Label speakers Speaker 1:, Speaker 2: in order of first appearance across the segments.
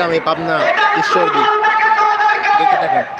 Speaker 1: ইসলাম পাবনা ঈশ্বরদী। দেখতে থাকেন।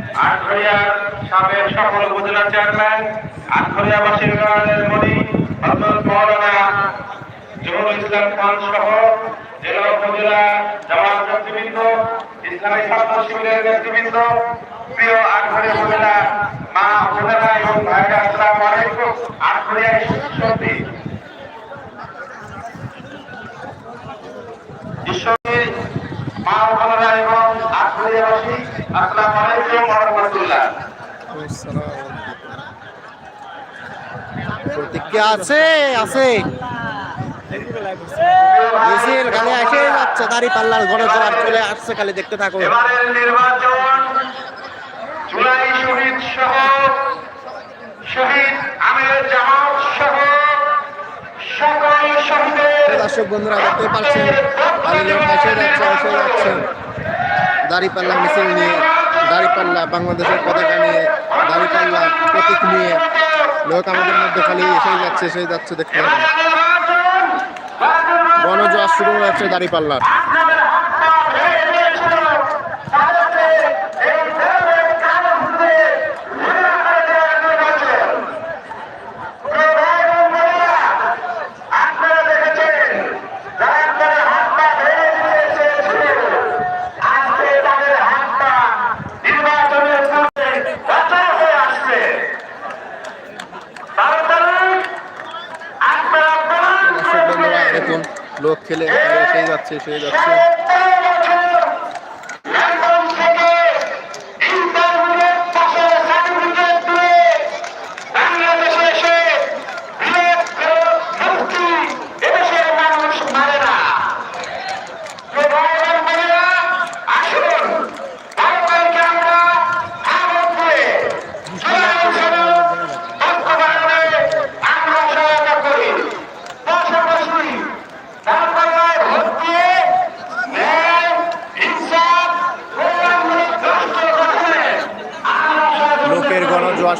Speaker 2: আটঘরিয়ার সাবেক সফল উপজেলা চেয়ারম্যান আটঘরিয়াবাসী ইউনিয়নের মনি হজরত মৌলানা জহুরুল ইসলাম খান সহ জেলা উপজেলা জামাত নেতৃবৃন্দ, ইসলামী ছাত্র শিবিরের নেতৃবৃন্দ, প্রিয় আটঘরিয়া উপজেলা মা বোনেরা এবং ভাইরা, আসসালামু আলাইকুম। আটঘরিয়া ঈশ্বরদী ঈশ্বরদী মা বোনেরা এবং আটঘরিয়াবাসী আসসালামু আলাইকুম ওয়া রাহমাতুল্লাহ।
Speaker 1: প্রতিক্রিয়া আছে? আছে। মিছিল খালি এসে যাচ্ছে দাড়ি পাল্লার ঘরে জোয়ার চলে আসছে খালি দেখতে থাকো
Speaker 2: এবারের নির্বাচন জুলাই শহীদ সহ শহীদ আমির জামাত সহ সকল শহীদের
Speaker 1: দর্শক বন্ধুরা দেখতে পাচ্ছেন খালি এসে যাচ্ছে এসে যাচ্ছে। দাড়ি পাল্লা মিছিল নিয়ে, দাড়িপাল্লা বাংলাদেশের পতাকা নিয়ে, দাড়িপাল্লা প্রতীক নিয়ে লোক আমাদের মধ্যে খালি এসে যাচ্ছে এসে যাচ্ছে দেখতে গণজোয়ার শুরু হয়েছে দাড়ি লোক খেলে সেই যাচ্ছে এসে যাচ্ছে।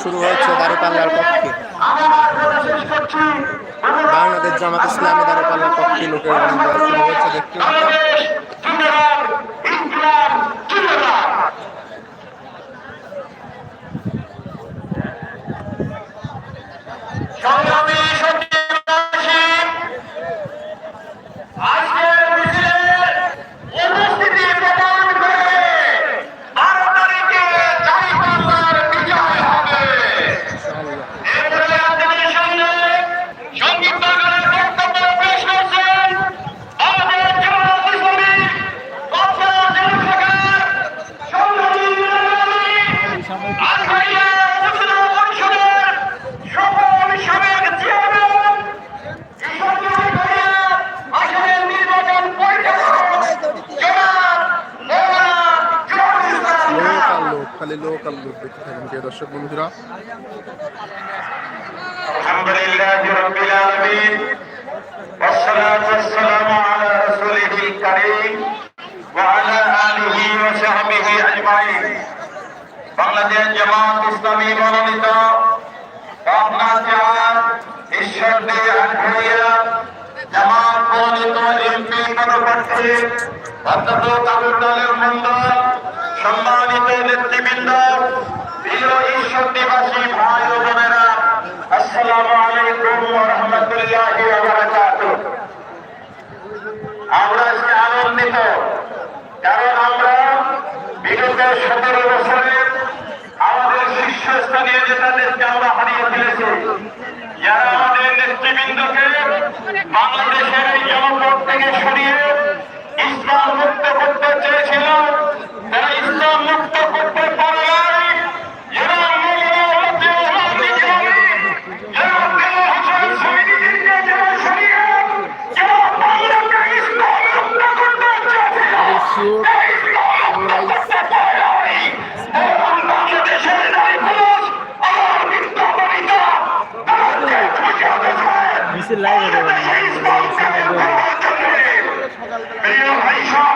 Speaker 1: শুরু হয়েছে দারুপাল্লার পক্ষে। বাংলাদেশ জামাত ইসলামী দারুপাল্লার পক্ষে লোকের শুরু হয়েছে দেখতে পাচ্ছেন। খালি লোক আর লোক দেখতে থাকুন, প্রিয় দর্শক বন্ধুরা।
Speaker 2: আলহামদুলিল্লাহ রাব্বিল আলামিন والصلاه والسلام على رسوله الكريم وعلى اله وصحبه اجمعين বাংলাদেশ জামাত ইসলামী মনোনীত পাবনা
Speaker 1: ঈশ্বরদী আঠারিয়া জামাত মনোনীত এমপি পদপ্রার্থী অধ্যক্ষ কাবুল মন্ডল সম্মানিত নেতৃবৃন্দ, প্রিয় ভাই ও বোনেরা, আসসালামু আলাইকুম রাহমাতুল্লাহি আমরা আজকে আনন্দিত, কারণ আমরা বিগত সতেরো বছরে আমাদের শীর্ষস্থানীয় নেতাদেরকে আমরা হারিয়ে ফেলেছি। যারা আমাদের নেতৃবৃন্দকে বাংলাদেশের এই জনপদ থেকে সরিয়ে
Speaker 3: লাইভ
Speaker 1: ভাই সব।